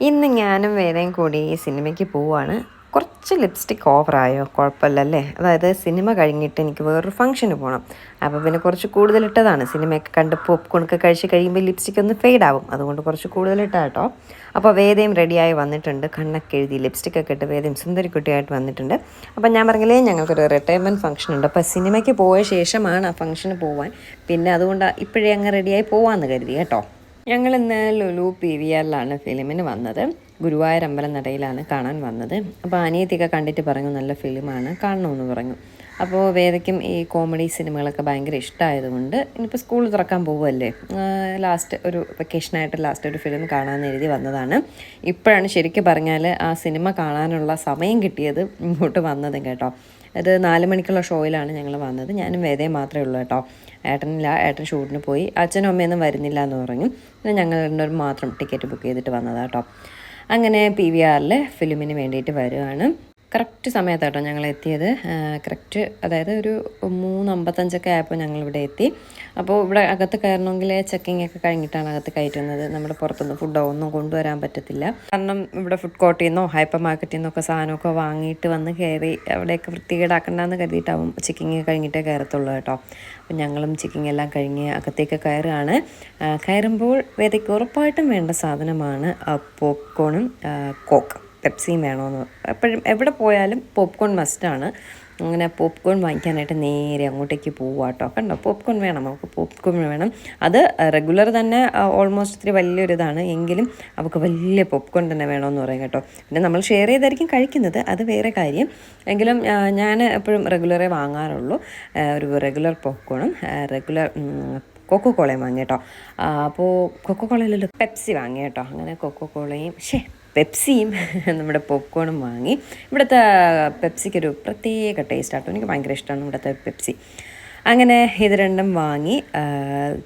ഇന്ന് ഞാനും വേദയും കൂടി ഈ സിനിമയ്ക്ക് പോവാണ്. കുറച്ച് ലിപ്സ്റ്റിക് ഓവറായോ കുഴപ്പമില്ലല്ലേ? അതായത് സിനിമ കഴിഞ്ഞിട്ട് എനിക്ക് വേറൊരു ഫംഗ്ഷന് പോകണം അപ്പോൾ പിന്നെ കുറച്ച് കൂടുതലിട്ടതാണ് സിനിമയൊക്കെ കണ്ട് പോപ്കോണൊക്കെ കഴിച്ച് കഴിയുമ്പോൾ ലിപ്സ്റ്റിക് ഒന്ന് ഫെയ്ഡ് ആവും. അതുകൊണ്ട് കുറച്ച് കൂടുതലിട്ടാ കേട്ടോ. അപ്പോൾ വേദയും റെഡിയായി വന്നിട്ടുണ്ട്. കണ്ണൊക്കെ എഴുതി ലിപ്സ്റ്റിക് ഒക്കെ ഇട്ട് വേദയും സുന്ദരിക്കുട്ടിയായിട്ട് വന്നിട്ടുണ്ട്. അപ്പോൾ ഞാൻ പറഞ്ഞില്ലേ ഞങ്ങൾക്കൊരു റിട്ടയർമെന്റ് ഫംഗ്ഷൻ ഉണ്ട്. അപ്പോൾ സിനിമയ്ക്ക് പോയ ശേഷമാണ് ആ ഫംഗ്ഷന് പോവാൻ. പിന്നെ അതുകൊണ്ട് ഇപ്പോഴേ അങ്ങ് റെഡിയായി പോവാമെന്ന് കരുതി കേട്ടോ. ഞങ്ങൾ ഇന്ന് ലുലു പി വി ആറിലാണ് ഫിലിമിന് വന്നത്. ഗുരുവായൂർ അമ്പലനടയിലാണ് കാണാൻ വന്നത്. അപ്പോൾ അനിയത്തിയൊക്കെ കണ്ടിട്ട് പറഞ്ഞു നല്ല ഫിലിമാണ് കാണണമെന്ന് പറഞ്ഞു. അപ്പോൾ വേദയ്ക്കും ഈ കോമഡി സിനിമകളൊക്കെ ഭയങ്കര ഇഷ്ടമായതുകൊണ്ട് ഇനിയിപ്പോൾ സ്കൂൾ തുറക്കാൻ പോവുമല്ലേ ലാസ്റ്റ് ഒരു വെക്കേഷനായിട്ട് ലാസ്റ്റ് ഒരു ഫിലിം കാണാമെന്ന് എഴുതി വന്നതാണ്. ഇപ്പോഴാണ് ശരിക്കും പറഞ്ഞാൽ ആ സിനിമ കാണാനുള്ള സമയം കിട്ടിയത് ഇങ്ങോട്ട് വന്നതും കേട്ടോ. ഇത് നാല് മണിക്കുള്ള ഷോയിലാണ് ഞങ്ങൾ വന്നത്. ഞാനും വേദയും മാത്രമേ ഉള്ളൂ കേട്ടോ. ഏട്ടനില്ല ഏട്ടൻ ഷൂട്ടിന് പോയി. അച്ഛനും അമ്മയൊന്നും വരുന്നില്ല എന്ന് പറഞ്ഞു. പിന്നെ ഞങ്ങൾ രണ്ടുപേരും മാത്രം ടിക്കറ്റ് ബുക്ക് ചെയ്തിട്ട് വന്നതാണ് കേട്ടോ. അങ്ങനെ പി വി ആറിൽ ഫിലിമിന് വേണ്ടിയിട്ട് വരുവാണ്. കറക്റ്റ് സമയത്താട്ടോ ഞങ്ങൾ എത്തിയത്. കറക്റ്റ് അതായത് ഒരു മൂന്ന് അമ്പത്തഞ്ചൊക്കെ ആയപ്പോൾ ഞങ്ങൾ ഇവിടെ എത്തി. അപ്പോൾ ഇവിടെ അകത്ത് കയറണമെങ്കിൽ ചെക്കിംഗ് ഒക്കെ കഴിഞ്ഞിട്ടാണ് അകത്ത് കയറ്റുന്നത്. നമ്മുടെ പുറത്തുനിന്ന് ഫുഡോ ഒന്നും കൊണ്ടുവരാൻ പറ്റത്തില്ല. കാരണം ഇവിടെ ഫുഡ് കോർട്ടിൽ നിന്നോ ഹൈപ്പർ മാർക്കറ്റിൽ നിന്നൊക്കെ സാധനമൊക്കെ വാങ്ങിയിട്ട് വന്ന് കയറി അവിടെയൊക്കെ വൃത്തികേടാക്കണ്ടെന്ന് കരുതിയിട്ടാവും ചെക്കിങ് കഴിഞ്ഞിട്ടേ കയറത്തുള്ളൂ കേട്ടോ. അപ്പം ഞങ്ങളും ചെക്കിംഗ് എല്ലാം കഴിഞ്ഞ് അകത്തേക്ക് കയറുകയാണ്. കയറുമ്പോൾ വേദയ്ക്ക് ഉറപ്പായിട്ടും വേണ്ട സാധനമാണ് പോപ്കോണും കോക്ക് പെപ്സിയും വേണമെന്ന് എപ്പോഴും എവിടെ പോയാലും പോപ്കോൺ മസ്റ്റാണ്. അങ്ങനെ പോപ്കോൺ വാങ്ങിക്കാനായിട്ട് നേരെ അങ്ങോട്ടേക്ക് പോവുക കേട്ടോ കണ്ടോ? പോപ്കോൺ വേണം. നമുക്ക് പോപ്കോൺ വേണം. അത് റെഗുലർ തന്നെ ഓൾമോസ്റ്റ് ഇത്തിരി വലിയൊരിതാണ്. എങ്കിലും അവൾക്ക് വലിയ പോപ്കോൺ തന്നെ വേണമെന്ന് പറയും കേട്ടോ. പിന്നെ നമ്മൾ ഷെയർ ചെയ്തായിരിക്കും കഴിക്കുന്നത്. അത് വേറെ കാര്യം. എങ്കിലും ഞാൻ എപ്പോഴും റെഗുലറേ വാങ്ങാറുള്ളൂ. ഒരു റെഗുലർ പോപ്കോണും റെഗുലർ കൊക്കോ കോളയും വാങ്ങി കേട്ടോ. അപ്പോൾ കൊക്കോ കോളയിലല്ലോ പെപ്സി വാങ്ങി കേട്ടോ. അങ്ങനെ കൊക്കോ കോളയും ഷേ പെപ്സിയും നമ്മുടെ പോപ്കോണും വാങ്ങി. ഇവിടുത്തെ പെപ്സിക്കൊരു പ്രത്യേക ടേസ്റ്റ് ആട്ടോ എനിക്ക് ഭയങ്കര ഇഷ്ടമാണ് ഇവിടുത്തെ പെപ്സി. അങ്ങനെ ഇത് രണ്ടും വാങ്ങി.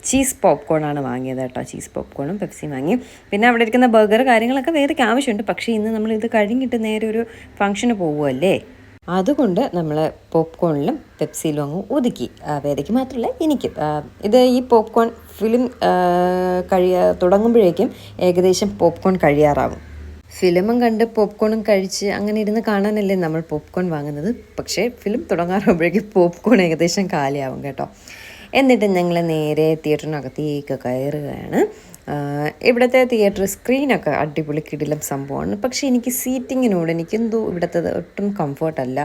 ചീസ് പോപ്കോണാണ് വാങ്ങിയത് കേട്ടോ. ചീസ് പോപ്കോണും പെപ്സിയും വാങ്ങി. പിന്നെ അവിടെ ഇരിക്കുന്ന ബർഗർ കാര്യങ്ങളൊക്കെ വേറെ ആവശ്യമുണ്ട്. പക്ഷേ ഇന്ന് നമ്മൾ ഇത് കഴിഞ്ഞിട്ട് നേരെ ഒരു ഫംഗ്ഷന് പോകുമല്ലേ അതുകൊണ്ട് നമ്മൾ പോപ്കോണിലും പെപ്സിയിലും അങ്ങ് ഒതുക്കി. വേദയ്ക്ക് മാത്രമല്ല എനിക്ക്. ഇത് ഈ പോപ്കോൺ ഫിലിം കഴിയ തുടങ്ങുമ്പോഴേക്കും ഏകദേശം പോപ്കോൺ കഴിയാറാവും. ഫിലിമും കണ്ട് പോപ്കോണും കഴിച്ച് അങ്ങനെ ഇരുന്ന് കാണാനല്ലേ നമ്മൾ പോപ്കോൺ വാങ്ങുന്നത്. പക്ഷേ ഫിലിം തുടങ്ങാറാകുമ്പോഴേക്കും പോപ്കോൺ ഏകദേശം കാലിയാവും കേട്ടോ. എന്നിട്ട് ഞങ്ങൾ നേരെ തിയേറ്ററിനകത്തേക്ക് കയറുകയാണ്. ഇവിടുത്തെ തിയേറ്റർ സ്ക്രീനൊക്കെ അടിപൊളി കിടിലം സംഭവമാണ്. പക്ഷേ എനിക്ക് സീറ്റിങ്ങിനോട് എനിക്കെന്തോ ഇവിടുത്തെ ഒട്ടും കംഫർട്ടല്ല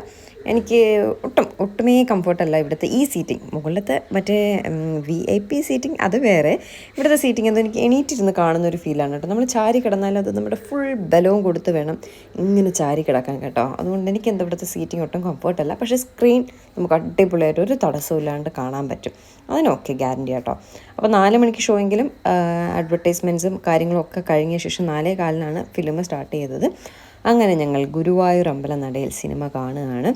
എനിക്ക് ഒട്ടും ഒട്ടുമേ കംഫർട്ടല്ല ഇവിടുത്തെ ഈ സീറ്റിംഗ് മുകളിലത്തെ മറ്റേ വി ഐ പി സീറ്റിംഗ് അത് വേറെ. ഇവിടുത്തെ സീറ്റിംഗ് എന്തോ എനിക്ക് എണീറ്റിരുന്ന് കാണുന്ന ഒരു ഫീലാണ് കേട്ടോ. നമ്മൾ ചാരി കിടന്നാലും അത് നമ്മുടെ ഫുൾ ബലവും കൊടുത്ത് വേണം ഇങ്ങനെ ചാരി കിടക്കാൻ കേട്ടോ. അതുകൊണ്ട് എനിക്ക് എന്താ ഇവിടുത്തെ സീറ്റിംഗ് ഒട്ടും കംഫർട്ടല്ല പക്ഷേ സ്ക്രീൻ നമുക്ക് അടിപൊളിയായിട്ട് ഒരു തടസ്സവും ഇല്ലാണ്ട് കാണാൻ പറ്റും. അതിനൊക്കെ ഗ്യാരണ്ടി കേട്ടോ. അപ്പോൾ നാല് മണിക്ക് ഷോയെങ്കിലും അഡ്വർടൈസ്മെന്റ്സും കാര്യങ്ങളും ഒക്കെ കഴിഞ്ഞ ശേഷം നാലേ കാലിനാണ് ഫിലിം സ്റ്റാർട്ട് ചെയ്തത്. അങ്ങനെ ഞങ്ങൾ ഗുരുവായൂർ അമ്പലനടയിൽ സിനിമ കാണുകയാണ്.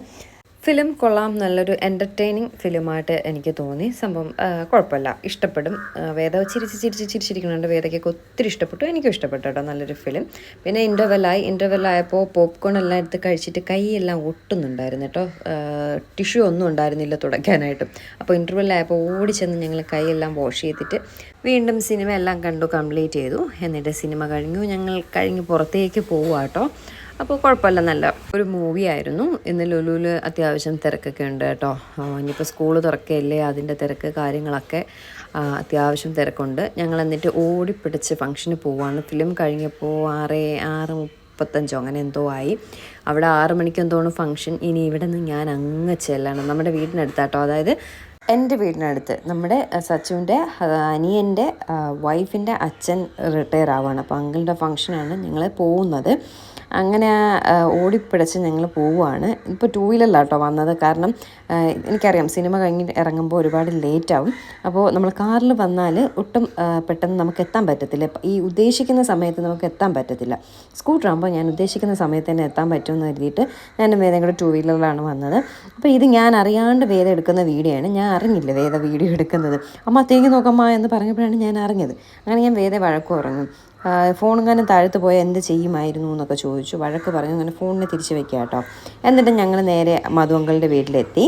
ഫിലിം കൊള്ളാം നല്ലൊരു എന്റർടൈനിങ് ഫിലിമായിട്ട് എനിക്ക് തോന്നി. സംഭവം കുഴപ്പമില്ല. ഇഷ്ടപ്പെടും. വേദ ചിരിച്ച് ചിരിച്ച് ചിരിച്ചിരിക്കുന്നുണ്ട്. വേദയ്ക്കൊക്കെ ഒത്തിരി ഇഷ്ടപ്പെട്ടു. എനിക്കും ഇഷ്ടപ്പെട്ടു കേട്ടോ നല്ലൊരു ഫിലിം. പിന്നെ ഇന്റർവെല്ലായി ഇന്റർവെല്ലായപ്പോൾ പോപ്കോൺ എല്ലാം എടുത്ത് കഴിച്ചിട്ട് കൈയെല്ലാം ഒട്ടുന്നുണ്ടായിരുന്നു കേട്ടോ. ടിഷ്യൂ ഒന്നും ഉണ്ടായിരുന്നില്ല തുടയ്ക്കാനായിട്ട്. അപ്പോൾ ഇന്റർവെല്ലായപ്പോൾ ഓടി ചെന്ന് ഞങ്ങൾ കൈയെല്ലാം വാഷ് ചെയ്തിട്ട് വീണ്ടും സിനിമ എല്ലാം കണ്ടു കംപ്ലീറ്റ് ചെയ്തു. എന്നിട്ട് സിനിമ കഴിഞ്ഞു. ഞങ്ങൾ കഴിഞ്ഞ് പുറത്തേക്ക് പോവുക കേട്ടോ. അപ്പോൾ കുഴപ്പമില്ല നല്ല. ഒരു മൂവി ആയിരുന്നു. ഇന്ന് ലുലുവിൽ അത്യാവശ്യം തിരക്കൊക്കെ ഉണ്ട് കേട്ടോ. ഇനിയിപ്പോൾ സ്കൂൾ തുറക്കയല്ലേ അതിന്റെ തിരക്ക് കാര്യങ്ങളൊക്കെ അത്യാവശ്യം തിരക്കുണ്ട്. ഞങ്ങൾ എന്നിട്ട് ഓടിപ്പിടിച്ച് ഫംഗ്ഷന് പോവാണ്. ഫിലിം കഴിഞ്ഞപ്പോൾ ആറ് ആറ് മുപ്പത്തഞ്ചോ അങ്ങനെ എന്തോ ആയി. അവിടെ ആറ് മണിക്ക് എന്തോ ഫംഗ്ഷൻ ഇനി ഇവിടെ നിന്ന് ഞാൻ അങ്ങ് ചെല്ലണം. നമ്മുടെ വീടിനടുത്താട്ടോ. അതായത് എന്റെ വീടിനടുത്ത് നമ്മുടെ സച്ചുവിന്റെ അനിയന്റെ വൈഫിന്റെ അച്ഛൻ റിട്ടയർ ആവുകയാണ് അപ്പോൾ അങ്കിളിന്റെ ഫംഗ്ഷനാണ് ഞങ്ങൾ പോകുന്നത്. അങ്ങനെ ഓടിപ്പിടച്ച് ഞങ്ങൾ പോവുകയാണ് ഇപ്പോൾ ടൂ വീലറിലാണ് കേട്ടോ വന്നത്. കാരണം എനിക്കറിയാം സിനിമ കഴിഞ്ഞ് ഇറങ്ങുമ്പോൾ ഒരുപാട് ലേറ്റ് ആവും അപ്പോൾ നമ്മൾ കാറിൽ വന്നാൽ ഒട്ടും പെട്ടെന്ന് നമുക്ക് എത്താൻ പറ്റത്തില്ല. ഈ ഉദ്ദേശിക്കുന്ന സമയത്ത് നമുക്ക് എത്താൻ പറ്റത്തില്ല. സ്കൂട്ടറാകുമ്പോൾ ഞാൻ ഉദ്ദേശിക്കുന്ന സമയത്ത് തന്നെ എത്താൻ പറ്റുമെന്ന് കരുതിയിട്ട് ഞാൻ വേദം കൂടെ ടൂ വീലറിലാണ് വന്നത്. അപ്പോൾ ഇത് ഞാൻ അറിയാണ്ട് വേദ എടുക്കുന്ന വീഡിയോ ആണ് ഞാൻ അറിഞ്ഞില്ല വേദ വീഡിയോ എടുക്കുന്നത്? അമ്മ തേങ്ങി നോക്കമ്മ എന്ന് പറഞ്ഞപ്പോഴാണ് ഞാൻ അറിഞ്ഞത്. അങ്ങനെ ഞാൻ വേദ വഴക്കു ഉറങ്ങും ഫോണെങ്ങാനും താഴത്ത് പോയാൽ എന്ത് ചെയ്യുമായിരുന്നു എന്നൊക്കെ ചോദിച്ചു. വഴക്ക് പറഞ്ഞു അങ്ങനെ ഫോണിനെ തിരിച്ച് വെക്കുക കേട്ടോ എന്നിട്ട് ഞങ്ങൾ നേരെ മധുവങ്കളുടെ വീട്ടിലെത്തി.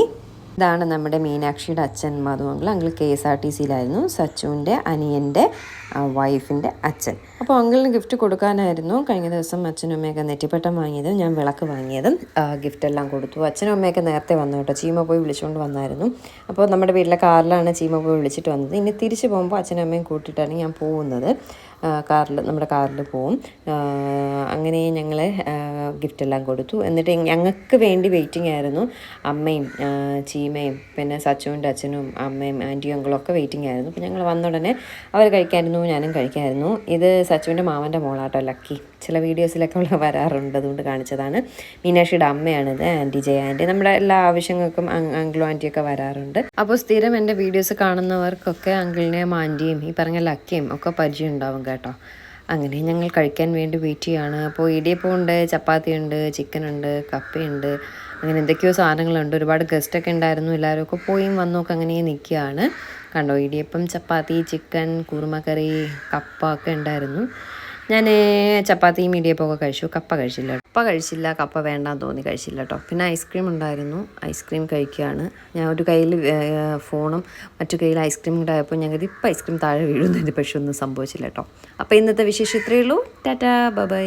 ഇതാണ് നമ്മുടെ മീനാക്ഷിയുടെ അച്ഛൻ മധുവങ്കൾ uncle. K S R T സിയിലായിരുന്നു. സച്ചുവിന്റെ അനിയന്റെ വൈഫിന്റെ അച്ഛൻ. അപ്പോൾ അങ്കിളിന് ഗിഫ്റ്റ് കൊടുക്കാനായിരുന്നു. കഴിഞ്ഞ ദിവസം അച്ഛനും അമ്മയൊക്കെ നെറ്റിപ്പട്ടം വാങ്ങിയതും ഞാൻ വിളക്ക് വാങ്ങിയതും ഗിഫ്റ്റ് എല്ലാം കൊടുത്തു. അച്ഛനും അമ്മയൊക്കെ നേരത്തെ വന്നു കേട്ടോ. ചീമ പോയി വിളിച്ചുകൊണ്ട് വന്നായിരുന്നു. അപ്പോൾ നമ്മുടെ വീട്ടിലെ കാറിലാണ് ചീമ പോയി വിളിച്ചിട്ട് വന്നത്. ഇനി തിരിച്ച് പോകുമ്പോൾ അച്ഛനും അമ്മയും കൂട്ടിയിട്ടാണ് ഞാൻ പോകുന്നത്. കാറിൽ നമ്മുടെ കാറിൽ പോവും. അങ്ങനെ ഞങ്ങൾ ഗിഫ്റ്റ് എല്ലാം കൊടുത്തു. എന്നിട്ട് ഞങ്ങൾക്ക് വേണ്ടി വെയിറ്റിംഗ് ആയിരുന്നു. അമ്മയും ചീമയും പിന്നെ സച്ചുവിന്റെ അച്ഛനും അമ്മയും ആന്റിയും അങ്കിളും ഒക്കെ വെയിറ്റിംഗ് ആയിരുന്നു. അപ്പോൾ ഞങ്ങൾ വന്ന ഉടനെ അവർ കഴിക്കായിരുന്നു ഞാനും കഴിക്കായിരുന്നു. ഇത് സച്ചുവിന്റെ മാമന്റെ മോളാട്ടോ ലക്കി ചില വീഡിയോസിലൊക്കെ ഉള്ള വരാറുണ്ട് അതുകൊണ്ട് കാണിച്ചതാണ്. മീനാക്ഷിയുടെ അമ്മയാണിത് ആന്റി ജയ ആന്റി നമ്മുടെ എല്ലാ ആവശ്യങ്ങൾക്കും അങ് അങ്കിളും ആന്റിയൊക്കെ വരാറുണ്ട്. അപ്പോൾ സ്ഥിരം എന്റെ വീഡിയോസ് കാണുന്നവർക്കൊക്കെ അങ്കിളിനെയും ആന്റിയും ഈ പറഞ്ഞ ലക്കിയും ഒക്കെ പരിചയം ഉണ്ടാവും കേട്ടോ. അങ്ങനെ ഞങ്ങൾ കഴിക്കാൻ വേണ്ടി വെയിറ്റ് ചെയ്യാണ്. അപ്പോൾ ഇടിയപ്പം ഉണ്ട് ചപ്പാത്തി ഉണ്ട് ചിക്കൻ ഉണ്ട് കപ്പയുണ്ട് അങ്ങനെ എന്തൊക്കെയോ സാധനങ്ങളുണ്ട്. ഒരുപാട് ഗസ്റ്റൊക്കെ ഉണ്ടായിരുന്നു. എല്ലാവരും ഒക്കെ പോയും വന്നൊക്കെ അങ്ങനെ നിൽക്കുകയാണ്. കണ്ടോ ഇടിയപ്പം ചപ്പാത്തി ചിക്കൻ കുറുമക്കറി കപ്പ ഒക്കെ ഉണ്ടായിരുന്നു. ഞാൻ ചപ്പാത്തിയും ഇടിയപ്പമൊക്കെ കഴിച്ചു. കപ്പ കഴിച്ചില്ല. കപ്പ കഴിച്ചില്ല. കപ്പ വേണ്ടാന്ന് തോന്നി കഴിച്ചില്ല കേട്ടോ പിന്നെ ഐസ്ക്രീം ഉണ്ടായിരുന്നു. ഐസ്ക്രീം കഴിക്കുകയാണ് ഞാൻ ഒരു കയ്യിൽ ഫോണും മറ്റു കയ്യിൽ ഐസ്ക്രീം ഉണ്ടായപ്പോൾ ഞങ്ങൾ ഇപ്പം ഐസ്ക്രീം താഴെ വീഴുന്നതിന് പക്ഷേ ഒന്നും സംഭവിച്ചില്ല കേട്ടോ അപ്പോൾ ഇന്നത്തെ വിശേഷം ഇത്രയേ ഉള്ളൂ. ടാറ്റാ. ബൈ.